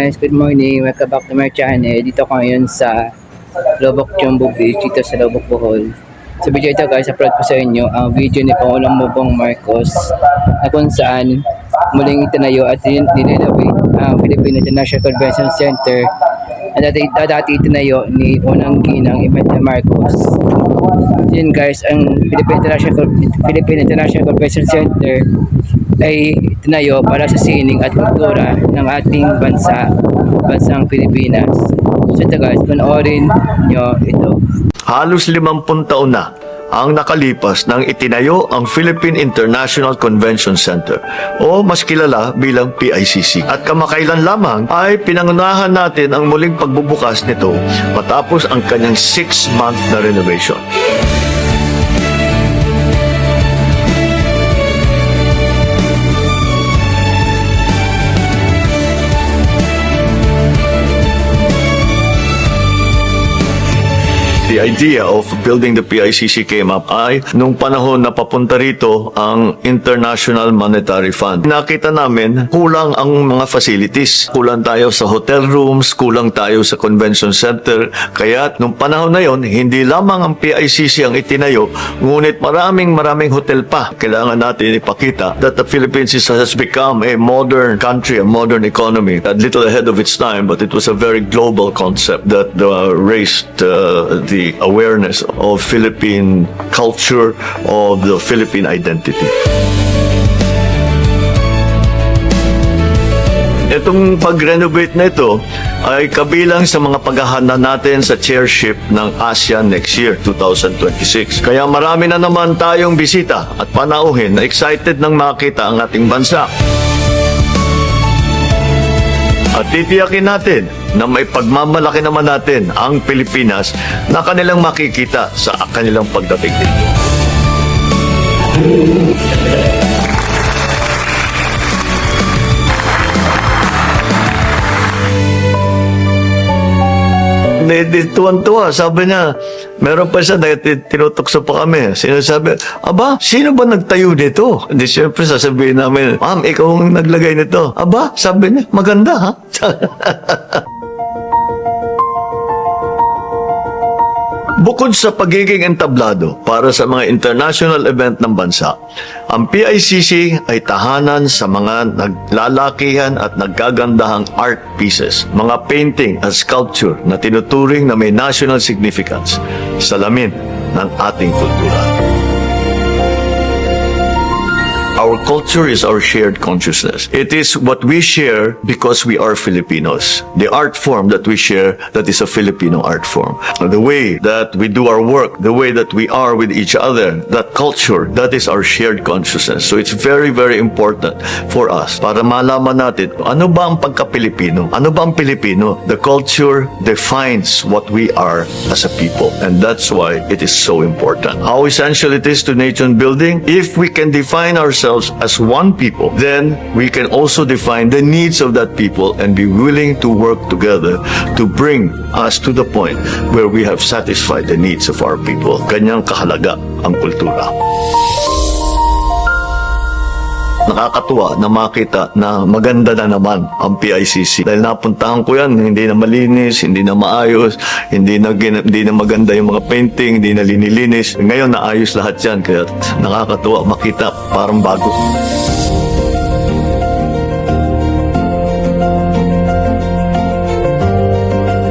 guys, good morning. Welcome back to my channel. Dito ko ngayon sa Lobok Jumbo Beach, dito sa Lobok Bohol. Sa video ito guys, upload ko sa inyo ang video ni Pangulong Bobong Marcos na kung saan muling itinayo at nirenovate ang Philippine International Convention Center na dati, dati itinayo ni Unang Ginang Imelda Marcos. Yun guys, ang Philippine International, Philippine International Convention Center ay tinayo para sa sining at kultura ng ating bansa, bansang Pilipinas. So ito guys, panoorin nyo ito. Halos limampung taon na ang nakalipas nang itinayo ang Philippine International Convention Center o mas kilala bilang PICC. At kamakailan lamang ay pinangunahan natin ang muling pagbubukas nito matapos ang kanyang six-month na renovation. The idea of building the PICC came up ay nung panahon na papunta rito ang International Monetary Fund. Nakita namin kulang ang mga facilities. Kulang tayo sa hotel rooms, kulang tayo sa convention center. Kaya nung panahon na yon, hindi lamang ang PICC ang itinayo, ngunit maraming maraming hotel pa. Kailangan natin ipakita that the Philippines has become a modern country, a modern economy, a little ahead of its time, but it was a very global concept that uh, raised uh, the awareness of Philippine culture, of the Philippine identity. Itong pag-renovate na ito ay kabilang sa mga paghahanda natin sa chairship ng ASEAN next year, 2026. Kaya marami na naman tayong bisita at panauhin na excited nang makita ang ating bansa. At titiyakin natin na may pagmamalaki naman natin ang Pilipinas na kanilang makikita sa kanilang pagdating dito. Di- di- Tuwan-tuwa, sabi niya, meron pa siya, dahil ti- tinutukso pa kami. Sinasabi, aba, sino ba nagtayo nito? Di siyempre sasabihin namin, ma'am, ikaw ang naglagay nito. Aba, sabi niya, maganda ha? Bukod sa pagiging entablado para sa mga international event ng bansa, ang PICC ay tahanan sa mga naglalakihan at naggagandahang art pieces, mga painting at sculpture na tinuturing na may national significance, salamin ng ating kultura. Our culture is our shared consciousness. It is what we share because we are Filipinos. The art form that we share that is a Filipino art form. The way that we do our work, the way that we are with each other, that culture, that is our shared consciousness. So it's very, very important for us para malaman natin ano ba ang pagka-Pilipino? Ano ba ang Pilipino? The culture defines what we are as a people. And that's why it is so important. How essential it is to nation building? If we can define ourselves as one people, then we can also define the needs of that people and be willing to work together to bring us to the point where we have satisfied the needs of our people. Ganyang kahalaga ang kultura nakakatuwa na makita na maganda na naman ang PICC. Dahil napuntahan ko yan, hindi na malinis, hindi na maayos, hindi na, hindi na maganda yung mga painting, hindi na linilinis. Ngayon naayos lahat yan, kaya nakakatuwa makita parang bago.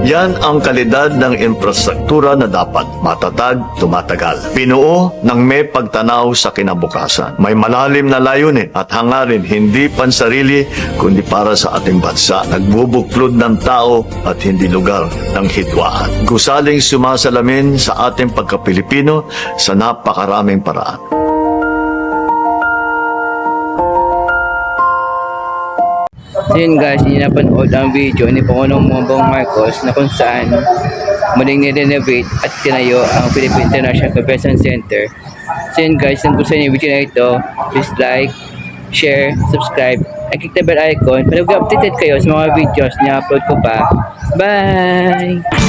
Yan ang kalidad ng infrastruktura na dapat matatag, tumatagal. Pinuo ng may pagtanaw sa kinabukasan. May malalim na layunin at hangarin hindi pansarili kundi para sa ating bansa. Nagbubuklod ng tao at hindi lugar ng hidwaan. Gusaling sumasalamin sa ating pagkapilipino sa napakaraming paraan. So yun guys, hindi napanood ang video ni Pangulong Bongbong Marcos na kung saan muling nirenovate at tinayo ang Philippine International Convention Center. So yun guys, kung gusto niyo yung video na ito, please like, share, subscribe, at click the bell icon para updated kayo sa mga videos na upload ko pa. Bye!